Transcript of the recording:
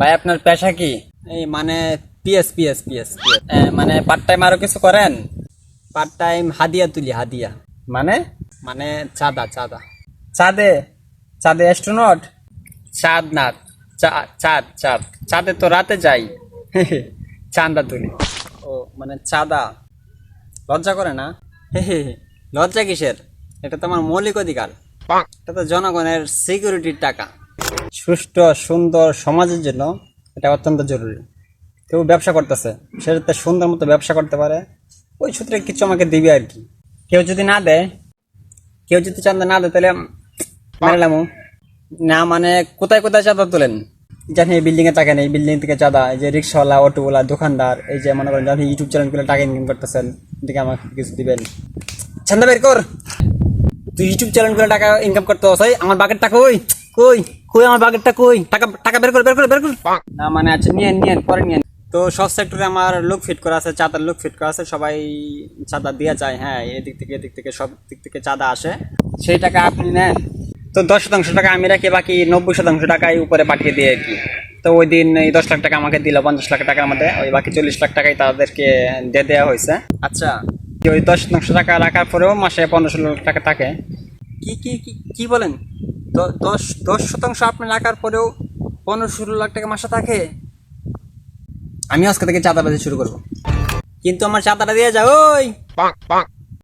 ভাই আপনার পেশা কি? এই মানে পিএস পিএস পিএস মানে পার্ট টাইম আরও কিছু করেন? পার্ট টাইম হাদিয়া তুলি হাদিয়া। মানে? মানে চাঁদা চাঁদা। চাঁদে? চাঁদে অ্যাস্ট্রোনট চাঁদ না চাঁদ চাঁদ। চাঁদে তো রাতে যাই। চাঁদা তুলি। ও মানে চাঁদা? লজ্জা করে না। লজ্জা কিসের? এটা তো আমার মৌলিক অধিকার। এটা তো জনগণের সিকিউরিটির টাকা। সুষ্ঠু সুন্দর সমাজের জন্য এটা অত্যন্ত জরুরি। কেউ ব্যবসা করতেছে, সে যাতে সুন্দর মতো ব্যবসা করতে পারে, ওই সূত্রে কিছু আমাকে দিবে আর কি। কেউ যদি না দেয়, কেউ যদি চাঁদা না দেয়, তাহলে মারলাম না মানে কোথায় কোথায় চাঁদা তোলেন? জানি এই বিল্ডিং এ টাকা নেই বিল্ডিং থেকে চাঁদা, এই যে রিক্সাওয়ালা অটোওয়ালা দোকানদার, এই যে মনে করেন আপনি ইউটিউব চ্যানেলগুলো টাকা ইনকাম করতেছেন, এদিকে আমাকে কিছু দিবেন। চান্দা বের কর। তুই ইউটিউব চ্যানেল করে টাকা ইনকাম করতে হসাই আমার বাকেটটা কই? কই? কই আমার বাকেটটা কই? টাকা টাকা বের কর বের কর বের কর। না মানে আচ্ছা নিয়েন নিয়েন পরে নিয়েন। তো সব সেক্টরে আমার লোক ফিট করা আছে চাঁদার লোক ফিট করা আছে সবাই চাঁদা দিয়ে যায় হ্যাঁ এদিক থেকে এদিক থেকে সব দিক থেকে চাঁদা আসে। সেই টাকা আপনি নেন। তো দশ শতাংশ টাকা আমি রাখি বাকি নব্বই শতাংশ টাকাই উপরে পাঠিয়ে দিই আর কি। তো ওই দিন এই দশ লাখ টাকা আমাকে দিল পঞ্চাশ লাখ টাকার মধ্যে ওই বাকি চল্লিশ লাখ টাকাই তাদেরকে দিয়ে দেওয়া হয়েছে। আচ্ছা। ওই দশ শতাংশ টাকা রাখার পরেও মাসে পনেরো ষোলো লাখ টাকা থাকে। কি কি কি কি বলেন? দশ দশ শতাংশ আপনি রাখার পরেও পনেরো ষোলো লাখ টাকা মাসে থাকে। আমি আজকে থেকে চাঁদাবাজি শুরু করব। কিন্তু আমার চাঁদাটা দিয়ে যাও ওই!